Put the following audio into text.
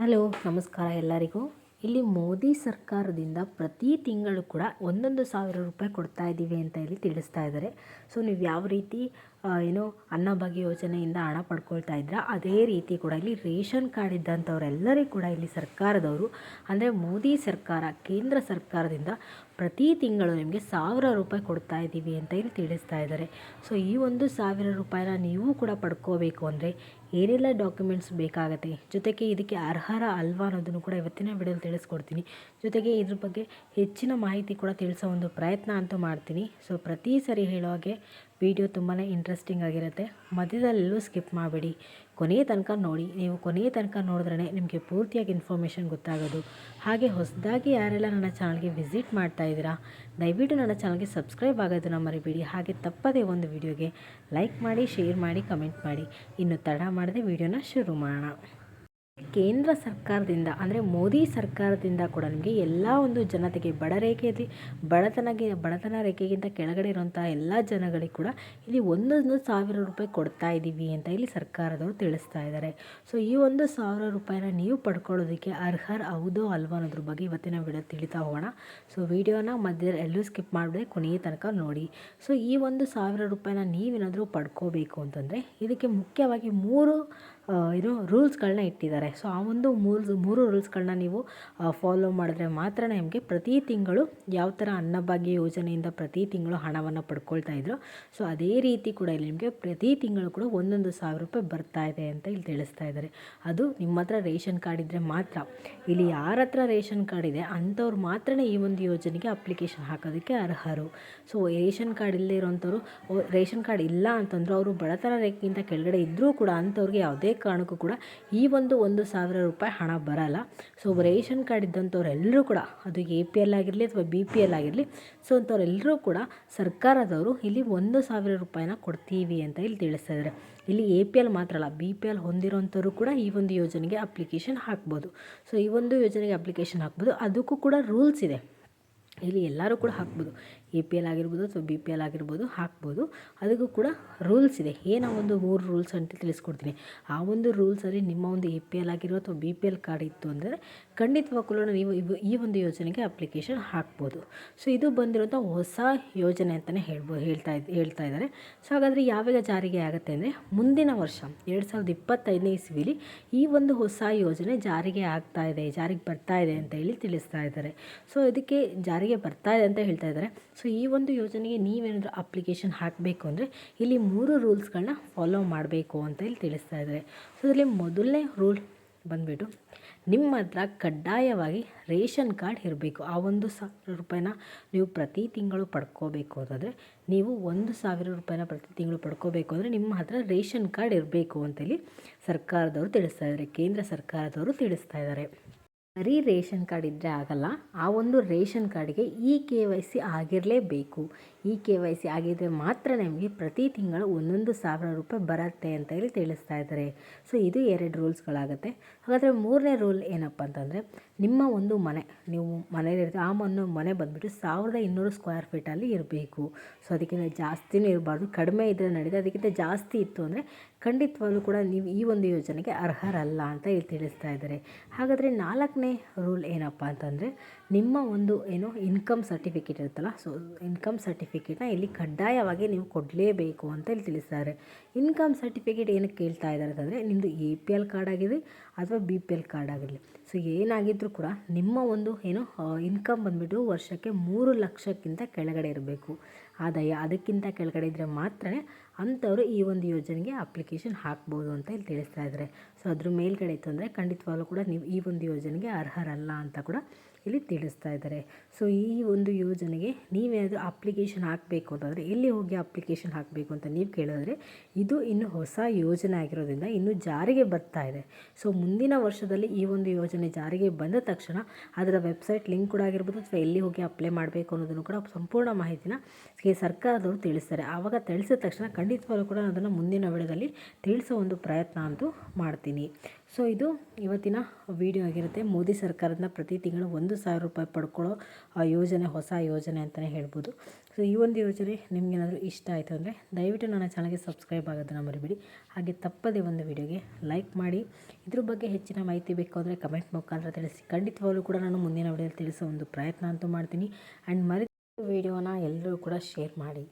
Hello, ನಮಸ್ಕಾರ ಎಲ್ಲರಿಗೂ. ಇಲ್ಲಿ ಮೋದಿ ಸರ್ಕಾರದಿಂದ ಪ್ರತಿ ತಿಂಗಳು ಕೂಡ ಒಂದೊಂದು ಸಾವಿರ ರೂಪಾಯಿ ಕೊಡ್ತಾ ಇದ್ದೀವಿ ಅಂತ ಇಲ್ಲಿ ತಿಳಿಸ್ತಾ ಇದ್ದಾರೆ. ಸೊ, ನೀವು ಯಾವ ರೀತಿ ಏನು ಅನ್ನಭಾಗ್ಯ ಯೋಜನೆಯಿಂದ ಹಣ ಪಡ್ಕೊಳ್ತಾ ಇದ್ದೀರಾ, ಅದೇ ರೀತಿ ಕೂಡ ಇಲ್ಲಿ ರೇಷನ್ ಕಾರ್ಡ್ ಇದ್ದಂಥವರೆಲ್ಲರಿಗೂ ಕೂಡ ಇಲ್ಲಿ ಸರ್ಕಾರದವರು, ಅಂದರೆ ಮೋದಿ ಸರ್ಕಾರ, ಕೇಂದ್ರ ಸರ್ಕಾರದಿಂದ ಪ್ರತಿ ತಿಂಗಳು ನಿಮಗೆ ಸಾವಿರ ರೂಪಾಯಿ ಕೊಡ್ತಾ ಇದ್ದೀವಿ ಅಂತ ಇಲ್ಲಿ ತಿಳಿಸ್ತಾ ಇದ್ದಾರೆ. ಸೊ, ಈ ಒಂದು ಸಾವಿರ ರೂಪಾಯಿನ ನೀವು ಕೂಡ ಪಡ್ಕೋಬೇಕು ಅಂದರೆ ಏನೆಲ್ಲ ಡಾಕ್ಯುಮೆಂಟ್ಸ್ ಬೇಕಾಗತ್ತೆ? ಜೊತೆಗೆ ಇದಕ್ಕೆ ಅರ್ಹರ ಅಲ್ವಾ ಅನ್ನೋದನ್ನು ಕೂಡ ಇವತ್ತಿನ ವಿಡಿಯೋಲಿ ತಿಳಿಸ್ಕೊಡ್ತೀನಿ. ಜೊತೆಗೆ ಇದ್ರ ಬಗ್ಗೆ ಹೆಚ್ಚಿನ ಮಾಹಿತಿ ಕೂಡ ತಿಳಿಸೋ ಒಂದು ಪ್ರಯತ್ನ ಅಂತೂ ಮಾಡ್ತೀನಿ. ಸೊ ಪ್ರತಿ ಸರಿ ಹೇಳೋ ಹಾಗೆ ವಿಡಿಯೋ ತುಂಬಾ ಇಂಟ್ರೆಸ್ಟಿಂಗ್ ಆಗಿರುತ್ತೆ. ಮಧ್ಯದಲ್ಲೆಲ್ಲೂ ಸ್ಕಿಪ್ ಮಾಡಬೇಡಿ. ಕೊನೆಯ ತನಕ ನೋಡಿ, ನೀವು ಕೊನೆಯ ತನಕ ನೋಡಿದ್ರೇ ನಿಮಗೆ ಪೂರ್ತಿಯಾಗಿ ಇನ್ಫಾರ್ಮೇಷನ್ ಗೊತ್ತಾಗೋದು. ಹಾಗೆ ಹೊಸದಾಗಿ ಯಾರೆಲ್ಲ ನನ್ನ ಚಾನಲ್ಗೆ ವಿಸಿಟ್ ಮಾಡ್ತಾ ಇದ್ದೀರಾ, ದಯವಿಟ್ಟು ನನ್ನ ಚಾನಲ್ಗೆ ಸಬ್ಸ್ಕ್ರೈಬ್ ಆಗೋದನ್ನ ಮರಿಬೇಡಿ. ಹಾಗೆ ತಪ್ಪದೇ ಒಂದು ವಿಡಿಯೋಗೆ ಲೈಕ್ ಮಾಡಿ ಶೇರ್ ಮಾಡಿ ಕಮೆಂಟ್ ಮಾಡಿ. ಇನ್ನು ತಡ ಮಾಡದೆ ವಿಡಿಯೋನ ಶುರು ಮಾಡೋಣ. ಕೇಂದ್ರ ಸರ್ಕಾರದಿಂದ, ಅಂದರೆ ಮೋದಿ ಸರ್ಕಾರದಿಂದ ಕೂಡ ನಿಮಗೆ ಎಲ್ಲ ಒಂದು ಜನತೆಗೆ ಬಡ ರೇಖೆಯಲ್ಲಿ, ಬಡತನಗೆ, ಬಡತನ ರೇಖೆಗಿಂತ ಕೆಳಗಡೆ ಇರುವಂಥ ಎಲ್ಲ ಜನಗಳಿಗೆ ಕೂಡ ಇಲ್ಲಿ ಒಂದೊಂದು ಸಾವಿರ ರೂಪಾಯಿ ಕೊಡ್ತಾ ಇದ್ದೀವಿ ಅಂತ ಇಲ್ಲಿ ಸರ್ಕಾರದವರು ತಿಳಿಸ್ತಾ ಇದ್ದಾರೆ. ಸೊ ಈ ಒಂದು ಸಾವಿರ ರೂಪಾಯಿನ ನೀವು ಪಡ್ಕೊಳ್ಳೋದಕ್ಕೆ ಅರ್ಹರ್ ಹೌದೋ ಅಲ್ವೋ ಅನ್ನೋದ್ರ ಬಗ್ಗೆ ಇವತ್ತಿನ ವಿಡಿಯೋ ತಿಳಿತಾ ಹೋಗೋಣ. ಸೊ ವಿಡಿಯೋನ ಮಧ್ಯ ಎಲ್ಲೂ ಸ್ಕಿಪ್ ಮಾಡಿದ್ರೆ ಕೊನೆಯ ತನಕ ನೋಡಿ. ಸೊ ಈ ಒಂದು ಸಾವಿರ ರೂಪಾಯಿನ ನೀವೇನಾದರೂ ಪಡ್ಕೋಬೇಕು ಅಂತಂದರೆ, ಇದಕ್ಕೆ ಮುಖ್ಯವಾಗಿ ಮೂರು ಏನು ರೂಲ್ಸ್ಗಳನ್ನ ಇಟ್ಟಿದ್ದಾರೆ. ಸೊ, ಆ ಒಂದು ಮೂರು ಮೂರು ರೂಲ್ಸ್ಗಳನ್ನ ನೀವು ಫಾಲೋ ಮಾಡಿದ್ರೆ ಮಾತ್ರ ನಿಮಗೆ ಪ್ರತಿ ತಿಂಗಳು ಯಾವ ಥರ ಅನ್ನಭಾಗ್ಯ ಯೋಜನೆಯಿಂದ ಪ್ರತಿ ತಿಂಗಳು ಹಣವನ್ನು ಪಡ್ಕೊಳ್ತಾ ಇದ್ರು, ಸೊ, ಅದೇ ರೀತಿ ಕೂಡ ಇಲ್ಲಿ ನಿಮಗೆ ಪ್ರತಿ ತಿಂಗಳು ಕೂಡ ಒಂದೊಂದು ಸಾವಿರ ರೂಪಾಯಿ ಬರ್ತಾ ಇದೆ ಅಂತ ಇಲ್ಲಿ ತಿಳಿಸ್ತಾ ಇದ್ದಾರೆ. ಅದು ನಿಮ್ಮ ಹತ್ರ ರೇಷನ್ ಕಾರ್ಡ್ ಇದ್ದರೆ ಮಾತ್ರ. ಇಲ್ಲಿ ಯಾರ ಹತ್ರ ರೇಷನ್ ಕಾರ್ಡ್ ಇದೆ, ಅಂಥವ್ರು ಮಾತ್ರನೇ ಈ ಒಂದು ಯೋಜನೆಗೆ ಅಪ್ಲಿಕೇಶನ್ ಹಾಕೋದಕ್ಕೆ ಅರ್ಹರು. ಸೊ, ರೇಷನ್ ಕಾರ್ಡ್ ಇಲ್ಲದೆ ಇರೋಂಥವ್ರು ರೇಷನ್ ಕಾರ್ಡ್ ಇಲ್ಲ ಅಂತಂದ್ರೆ, ಅವರು ಬಡತನ ರೇಖೆಗಿಂತ ಕೆಳಗಡೆ ಇದ್ದರೂ ಕೂಡ ಅಂಥವ್ರಿಗೆ ಯಾವುದೇ ಕಾರಣಕ್ಕೂ ಕೂಡ ಈ ಒಂದು ಒಂದು ಸಾವಿರ ರೂಪಾಯಿ ಹಣ ಬರಲ್ಲ. ಸೊ ರೇಷನ್ ಕಾರ್ಡ್ ಇದ್ದಂಥವ್ರೆಲ್ಲರೂ ಕೂಡ, ಅದು ಎ ಪಿ ಎಲ್ ಆಗಿರಲಿ ಅಥವಾ ಬಿ ಪಿ ಎಲ್ ಆಗಿರಲಿ ಸೊ ಅಂಥವ್ರೆಲ್ಲರೂ ಕೂಡ ಸರ್ಕಾರದವರು ಇಲ್ಲಿ ಒಂದು ಸಾವಿರ ರೂಪಾಯಿನ ಕೊಡ್ತೀವಿ ಅಂತ ಇಲ್ಲಿ ತಿಳಿಸ್ತಾ ಇದ್ದಾರೆ. ಇಲ್ಲಿ ಎ ಪಿ ಎಲ್ ಮಾತ್ರ ಅಲ್ಲ, ಬಿ ಪಿ ಎಲ್ ಹೊಂದಿರೋಂಥವ್ರು ಕೂಡ ಈ ಒಂದು ಯೋಜನೆಗೆ ಅಪ್ಲಿಕೇಶನ್ ಹಾಕ್ಬೋದು. ಸೊ ಈ ಒಂದು ಯೋಜನೆಗೆ ಅಪ್ಲಿಕೇಶನ್ ಹಾಕ್ಬೋದು. ಅದಕ್ಕೂ ಕೂಡ ರೂಲ್ಸ್ ಇದೆ. ಇಲ್ಲಿ ಎಲ್ಲರೂ ಕೂಡ ಹಾಕ್ಬೋದು. ಎ ಪಿ ಎಲ್ ಆಗಿರ್ಬೋದು ಅಥವಾ ಬಿ ಪಿ ಎಲ್ ಆಗಿರ್ಬೋದು ಹಾಕ್ಬೋದು. ಅದಕ್ಕೂ ಕೂಡ ರೂಲ್ಸ್ ಇದೆ. ಏನೋ ಒಂದು ಮೂರು ರೂಲ್ಸ್ ಅಂತ ತಿಳಿಸ್ಕೊಡ್ತೀನಿ. ಆ ಒಂದು ರೂಲ್ಸಲ್ಲಿ ನಿಮ್ಮ ಒಂದು ಎ ಪಿ ಎಲ್ ಆಗಿರೋ ಅಥವಾ ಬಿ ಪಿ ಎಲ್ ಕಾರ್ಡ್ ಇತ್ತು ಅಂದರೆ ಖಂಡಿತವಾಗ್ಲೂ ನೀವು ಈ ಒಂದು ಯೋಜನೆಗೆ ಅಪ್ಲಿಕೇಶನ್ ಹಾಕ್ಬೋದು. ಸೊ ಇದು ಬಂದಿರೋಂಥ ಹೊಸ ಯೋಜನೆ ಅಂತಲೇ ಹೇಳ್ಬೋದು ಹೇಳ್ತಾ ಹೇಳ್ತಾ ಇದ್ದಾರೆ. ಸೊ ಹಾಗಾದರೆ ಯಾವಾಗ ಜಾರಿಗೆ ಆಗುತ್ತೆ ಅಂದರೆ ಮುಂದಿನ ವರ್ಷ, ಎರಡು ಸಾವಿರದ ಇಪ್ಪತ್ತೈದನೇ ಇಸ್ವಿಲಿ ಈ ಒಂದು ಹೊಸ ಯೋಜನೆ ಜಾರಿಗೆ ಆಗ್ತಾ ಇದೆ, ಜಾರಿಗೆ ಬರ್ತಾ ಇದೆ ಅಂತ ಹೇಳಿ ತಿಳಿಸ್ತಾ ಇದ್ದಾರೆ. ಸೊ ಇದಕ್ಕೆ ಜಾರಿಗೆ ಬರ್ತಾ ಇದೆ ಅಂತ ಹೇಳ್ತಾ ಇದ್ದಾರೆ. ಸೊ ಈ ಒಂದು ಯೋಜನೆಗೆ ನೀವೇನಾದರೂ ಅಪ್ಲಿಕೇಶನ್ ಹಾಕಬೇಕು ಅಂದರೆ ಇಲ್ಲಿ ಮೂರು ರೂಲ್ಸ್ಗಳನ್ನ ಫಾಲೋ ಮಾಡಬೇಕು ಅಂತ ಇಲ್ಲಿ ತಿಳಿಸ್ತಾ ಇದ್ದಾರೆ. ಸೊ ಇದರಲ್ಲಿ ಮೊದಲನೇ ರೂಲ್ ಬಂದುಬಿಟ್ಟು ನಿಮ್ಮ ಹತ್ರ ಕಡ್ಡಾಯವಾಗಿ ರೇಷನ್ ಕಾರ್ಡ್ ಇರಬೇಕು. ಆ ಒಂದು ಸಾವಿರ ರೂಪಾಯಿನ ನೀವು ಪ್ರತಿ ತಿಂಗಳು ಪಡ್ಕೋಬೇಕು ಅಂತಂದರೆ ನೀವು ಒಂದು ಸಾವಿರ ರೂಪಾಯಿನ ಪ್ರತಿ ತಿಂಗಳು ಪಡ್ಕೋಬೇಕು ಅಂದರೆ ನಿಮ್ಮ ಹತ್ರ ರೇಷನ್ ಕಾರ್ಡ್ ಇರಬೇಕು ಅಂತೇಳಿ ಸರ್ಕಾರದವರು ತಿಳಿಸ್ತಾ ಇದ್ದಾರೆ. ಕೇಂದ್ರ ಸರ್ಕಾರದವರು ತಿಳಿಸ್ತಾ ಇದ್ದಾರೆ. ಬರೀ ರೇಷನ್ ಕಾರ್ಡ್ ಇದ್ದರೆ ಆಗಲ್ಲ, ಆ ಒಂದು ರೇಷನ್ ಕಾರ್ಡ್ಗೆ ಇ ಕೆ ವೈ ಸಿ ಆಗಿರಲೇಬೇಕು. ಇ ಕೆ ವೈ ಸಿ ಆಗಿದ್ದರೆ ಮಾತ್ರ ನಿಮಗೆ ಪ್ರತಿ ತಿಂಗಳು ಒಂದೊಂದು ಸಾವಿರ ರೂಪಾಯಿ ಬರುತ್ತೆ ಅಂತ ಹೇಳಿ ತಿಳಿಸ್ತಾ ಇದ್ದಾರೆ. ಸೊ ಇದು ಎರಡು ರೂಲ್ಸ್ಗಳಾಗುತ್ತೆ ಹಾಗಾದರೆ ಮೂರನೇ ರೂಲ್ ಏನಪ್ಪ ಅಂತಂದರೆ ನಿಮ್ಮ ಒಂದು ಮನೆ, ನೀವು ಮನೇಲಿರ್ತೀವಿ ಆ ಮನೆ ಮನೆ ಬಂದುಬಿಟ್ಟು ಸಾವಿರದ ಇನ್ನೂರು ಸ್ಕ್ವೇರ್ ಫೀಟಲ್ಲಿ ಇರಬೇಕು. ಸೊ ಅದಕ್ಕಿಂತ ಜಾಸ್ತಿನೂ ಇರಬಾರ್ದು. ಕಡಿಮೆ ಇದ್ದರೆ ನಡೀತದೆ. ಅದಕ್ಕಿಂತ ಜಾಸ್ತಿ ಇತ್ತು ಅಂದರೆ ಖಂಡಿತವಾಗ್ಲೂ ಕೂಡ ನೀವು ಈ ಒಂದು ಯೋಜನೆಗೆ ಅರ್ಹರಲ್ಲ ಅಂತ ಇಲ್ಲಿ ತಿಳಿಸ್ತಾ ಇದ್ದಾರೆ. ಹಾಗಾದರೆ ನಾಲ್ಕನೇ ರೂಲ್ ಏನಪ್ಪ ಅಂತಂದರೆ, ನಿಮ್ಮ ಒಂದು ಏನು ಇನ್ಕಮ್ ಸರ್ಟಿಫಿಕೇಟ್ ಇರುತ್ತಲ್ಲ ಸೊ ಇನ್ಕಮ್ ಸರ್ಟಿಫಿಕೇಟ್ನ ಇಲ್ಲಿ ಕಡ್ಡಾಯವಾಗಿ ನೀವು ಕೊಡಲೇಬೇಕು ಅಂತ ಇಲ್ಲಿ ತಿಳಿಸ್ತಾರೆ ಇನ್ಕಮ್ ಸರ್ಟಿಫಿಕೇಟ್ ಏನಕ್ಕೆ ಕೇಳ್ತಾ ಇದ್ದಾರೆ ಅಂತಂದರೆ ನಿಮ್ಮದು ಎ ಪಿ ಎಲ್ ಕಾರ್ಡ್ ಆಗಿರಲಿ ಅಥವಾ ಬಿ ಪಿ ಎಲ್ ಕಾರ್ಡ್ ಆಗಿರಲಿ. ಸೊ ಏನಾಗಿದ್ದರೂ ಕೂಡ ನಿಮ್ಮ ಒಂದು ಏನು ಇನ್ಕಮ್ ಬಂದುಬಿಟ್ಟು ವರ್ಷಕ್ಕೆ ಮೂರು ಲಕ್ಷಕ್ಕಿಂತ ಕೆಳಗಡೆ ಇರಬೇಕು. ಆದಾಯ ಅದಕ್ಕಿಂತ ಕೆಳಗಡೆ ಇದ್ದರೆ ಮಾತ್ರ ಅಂಥವರು ಈ ಒಂದು ಯೋಜನೆಗೆ ಅಪ್ಲಿಕೇಶನ್ ಹಾಕ್ಬೋದು ಅಂತ ಇಲ್ಲಿ ತಿಳಿಸ್ತಾ ಇದ್ದಾರೆ. ಸೊ ಅದ್ರ ಮೇಲ್ಗಡೆ ಇತ್ತು ಅಂದರೆ ಖಂಡಿತವಾಗ್ಲೂ ಕೂಡ ನೀವು ಈ ಒಂದು ಯೋಜನೆಗೆ ಅರ್ಹರಲ್ಲ ಅಂತ ಕೂಡ ಇಲ್ಲಿ ತಿಳಿಸ್ತಾ ಇದ್ದಾರೆ. ಸೊ ಈ ಒಂದು ಯೋಜನೆಗೆ ನೀವೇನಾದರೂ ಅಪ್ಲಿಕೇಶನ್ ಹಾಕಬೇಕು ಅಂತಂದರೆ, ಎಲ್ಲಿ ಹೋಗಿ ಅಪ್ಲಿಕೇಶನ್ ಹಾಕಬೇಕು ಅಂತ ನೀವು ಕೇಳಿದ್ರೆ, ಇದು ಇನ್ನು ಹೊಸ ಯೋಜನೆ ಆಗಿರೋದ್ರಿಂದ ಇನ್ನು ಜಾರಿಗೆ ಬರ್ತಾ ಇದೆ. ಸೊ ಮುಂದಿನ ವರ್ಷದಲ್ಲಿ ಈ ಒಂದು ಯೋಜನೆ ಜಾರಿಗೆ ಬಂದ ತಕ್ಷಣ ಅದರ ವೆಬ್ಸೈಟ್ ಲಿಂಕ್ ಕೂಡ ಆಗಿರ್ಬೋದು, ಅಥವಾ ಎಲ್ಲಿ ಹೋಗಿ ಅಪ್ಲೈ ಮಾಡಬೇಕು ಅನ್ನೋದನ್ನು ಕೂಡ ಸಂಪೂರ್ಣ ಮಾಹಿತಿನ ಸರ್ಕಾರದವರು ತಿಳಿಸ್ತಾರೆ. ಆವಾಗ ತಿಳಿಸಿದ ತಕ್ಷಣ ಖಂಡಿತವಾಗ್ಲೂ ಕೂಡ ನಾನು ಅದನ್ನು ಮುಂದಿನ ವಿಡಿಯೋದಲ್ಲಿ ತಿಳಿಸೋ ಒಂದು ಪ್ರಯತ್ನ ಅಂತೂ ಮಾಡ್ತೀನಿ. ಸೊ ಇದು ಇವತ್ತಿನ ವಿಡಿಯೋ ಆಗಿರುತ್ತೆ. ಮೋದಿ ಸರ್ಕಾರದಿಂದ ಪ್ರತಿ ತಿಂಗಳು ಒಂದು ಸಾವಿರ ರೂಪಾಯಿ ಪಡ್ಕೊಳ್ಳೋ ಆ ಯೋಜನೆ, ಹೊಸ ಯೋಜನೆ ಅಂತಲೇ ಹೇಳ್ಬೋದು. ಸೊ ಈ ಒಂದು ಯೋಜನೆ ನಿಮಗೇನಾದರೂ ಇಷ್ಟ ಆಯಿತು ಅಂದರೆ ದಯವಿಟ್ಟು ನನ್ನ ಚಾನಲ್ಗೆ ಸಬ್ಸ್ಕ್ರೈಬ್ ಆಗೋದನ್ನು ಮರಿಬೇಡಿ. ಹಾಗೆ ತಪ್ಪದೇ ಒಂದು ವಿಡಿಯೋಗೆ ಲೈಕ್ ಮಾಡಿ. ಇದ್ರ ಬಗ್ಗೆ ಹೆಚ್ಚಿನ ಮಾಹಿತಿ ಬೇಕು ಅಂದರೆ ಕಮೆಂಟ್ ಮುಖಾಂತರ ತಿಳಿಸಿ. ಖಂಡಿತವಾಗಲೂ ಕೂಡ ನಾನು ಮುಂದಿನ ವಿಡಿಯೋದಲ್ಲಿ ತಿಳಿಸೋ ಒಂದು ಪ್ರಯತ್ನ ಅಂತೂ ಮಾಡ್ತೀನಿ. ಆ್ಯಂಡ್ ಮರಿ ವಿಡಿಯೋನ ಎಲ್ಲರೂ ಕೂಡ ಶೇರ್ ಮಾಡಿ.